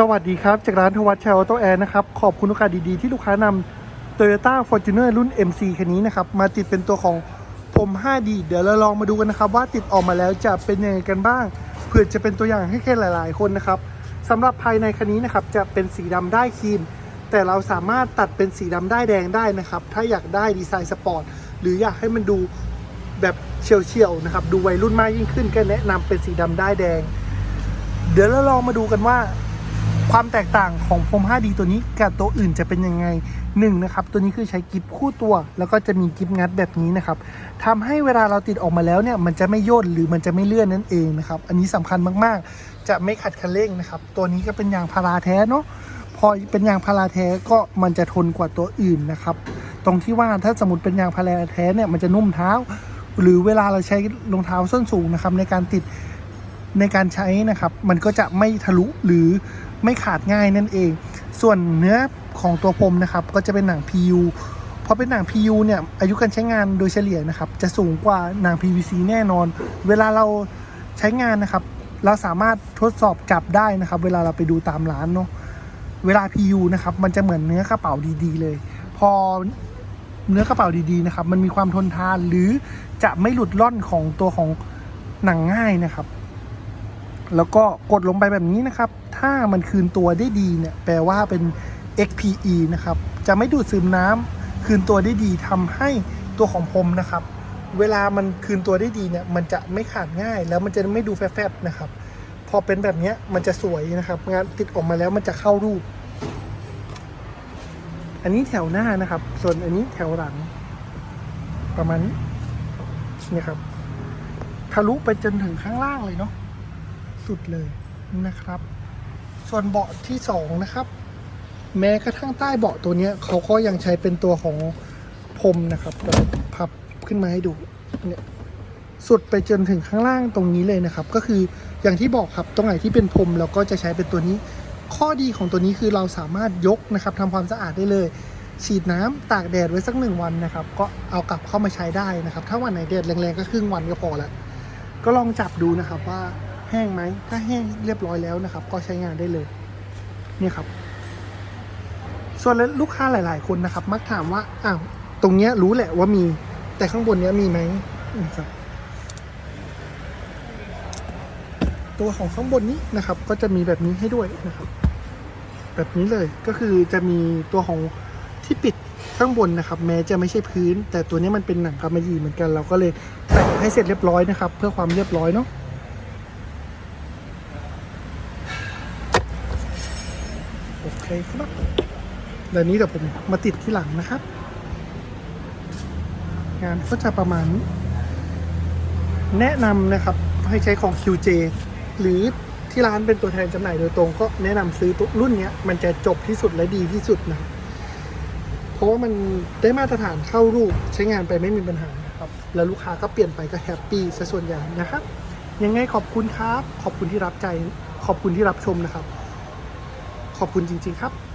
สวัสดีครับ จากร้านทวัชชัยออโตแอร์นะครับ ขอบคุณโอกาสดีๆ ที่ลูกค้านำ Toyota Fortuner รุ่น MC คันนี้นะครับ มาติดเป็นตัวของผม 5D เดี๋ยวเราลองมาดูกันนะครับ ว่าติดออกมาแล้วจะเป็นยังไงกันบ้าง เพื่อจะเป็นตัวอย่างให้แค่หลาย ๆ คนนะครับสำหรับภายในคันนี้นะครับ จะเป็นสีดำได้ครีม แต่เราสามารถตัดเป็นสีดำได้แดงได้นะครับ ถ้าอยากได้ดีไซน์สปอร์ตหรืออยากให้มันดูแบบเฉียวๆนะครับ ดูวัยรุ่นมากยิ่งขึ้นก็แนะนำเป็นสีดำได้แดง เดี๋ยวเราลองมาดูกันว่า ความแตกต่างของพรม 5D ตัวนี้กับตัวอื่นจะเป็นยังไงหนึ่งนะครับตัวนี้คือใช้กิฟคู่ตัว แล้วก็จะมีกิฟงัดแบบนี้นะครับทำให้เวลาเราติดออกมาแล้วเนี่ยมันจะไม่ย่นหรือมันจะไม่เลื่อนนั่นเองนะครับอันนี้สำคัญมากๆ จะไม่ขัดคันเร่งนะครับตัวนี้ก็เป็นยางพาราแท้เนาะพอเป็นยางพาราแท้ก็มันจะทนกว่าตัวอื่นนะครับตรงที่ว่าถ้าสมมติเป็นยางพาราแท้เนี่ยมันจะนุ่มเท้า หรือเวลาเราใช้รองเท้าส้นสูงนะครับในการติด ในการใช้นะครับ มันก็จะไม่ทะลุหรือไม่ขาดง่ายนั่นเอง ส่วนเนื้อของตัวพรมนะครับก็จะเป็นหนัง PU เพราะเป็นหนัง PU เนี่ยอายุการใช้งานโดยเฉลี่ยนะครับจะสูงกว่าหนัง PVC แน่นอน เวลาเราใช้งานนะครับ เราสามารถทดสอบจับได้นะครับ เวลาเราไปดูตามร้านเนาะเวลา PU นะครับมันจะเหมือนเนื้อกระเป๋าดีๆ เลย พอเนื้อกระเป๋าดีๆนะครับมันมีความทนทานหรือจะไม่หลุดล่อนของตัวของหนังง่ายนะครับ แล้วก็กดลงไปแบบนี้นะครับ ถ้ามันคืนตัวได้ดีเนี่ยแปลว่าเป็น XPE นะครับ จะไม่ดูดซึมน้ำคืนตัวได้ดีทำให้ตัวของพรมนะครับ เวลามันคืนตัวได้ดีเนี่ยมันจะไม่ขาดง่าย แล้วมันจะไม่ดูแฟบๆนะครับ พอเป็นแบบนี้มันจะสวยนะครับ งานติดออกมาแล้วมันจะเข้ารูป อันนี้แถวหน้านะครับ ส่วนอันนี้แถวหลัง ประมาณนี้นี่ครับทะลุไปจนถึงข้างล่างเลยเนาะ สุดเลยนะครับ ส่วนเบาะที่สองนะครับ แม้กระทั่งใต้เบาะตัวนี้เขาก็ยังใช้เป็นตัวของพรมนะครับเดี๋ยวพับขึ้นมาให้ดูเนี่ยสุดไปจนถึงข้างล่างตรงนี้เลยนะครับ ก็คืออย่างที่บอกครับตรงไหนที่เป็นพรมเราก็จะใช้เป็นตัวนี้ ข้อดีของตัวนี้คือเราสามารถยกนะครับทำความสะอาดได้เลย ฉีดน้ำตากแดดไว้สักหนึ่งวันนะครับ ก็เอากลับเข้ามาใช้ได้นะครับ ถ้าวันไหนแดดแรงๆก็ครึ่งวันก็พอละก็ลองจับดูนะครับว่า แห้งไหม ถ้าแห้งเรียบร้อยแล้วนะครับ ก็ใช้งานได้เลยเนี่ยครับ ส่วนลูกค้าหลาย ๆ คนนะครับ มักถามว่าอ้าวตรงเนี้ยรู้แหละว่ามี แต่ข้างบนเนี้ยมีไหมนะครับ ตัวของข้างบนนี้นะครับ ก็จะมีแบบนี้ให้ด้วยนะครับ แบบนี้เลยก็คือจะมีตัวของที่ปิดข้างบนนะครับ แม้จะไม่ใช่พื้น แต่ตัวนี้มันเป็นหนังกำมะหยี่เหมือนกันเราก็เลยแปะให้เสร็จเรียบร้อยนะครับ เพื่อความเรียบร้อยเนาะ โอเคครับแล้วนี้เดี๋ยวผมมาติดที่หลังนะครับ งานก็จะประมาณนี้แนะนำนะครับให้ใช้ของ QJ หรือที่ร้านเป็นตัวแทนจำหน่ายโดยตรงก็แนะนำซื้อตัวรุ่นนี้มันจะจบที่สุดและดีที่สุดนะครับเพราะว่ามันได้มาตรฐานเข้ารูปใช้งานไปไม่มีปัญหาครับ แล้วลูกค้าก็เปลี่ยนไปก็แฮปปี้ซะส่วนใหญ่นะครับ ยังไงขอบคุณครับ ขอบคุณที่รับใจ ขอบคุณที่รับชมนะครับ ขอบคุณจริง ๆ ครับ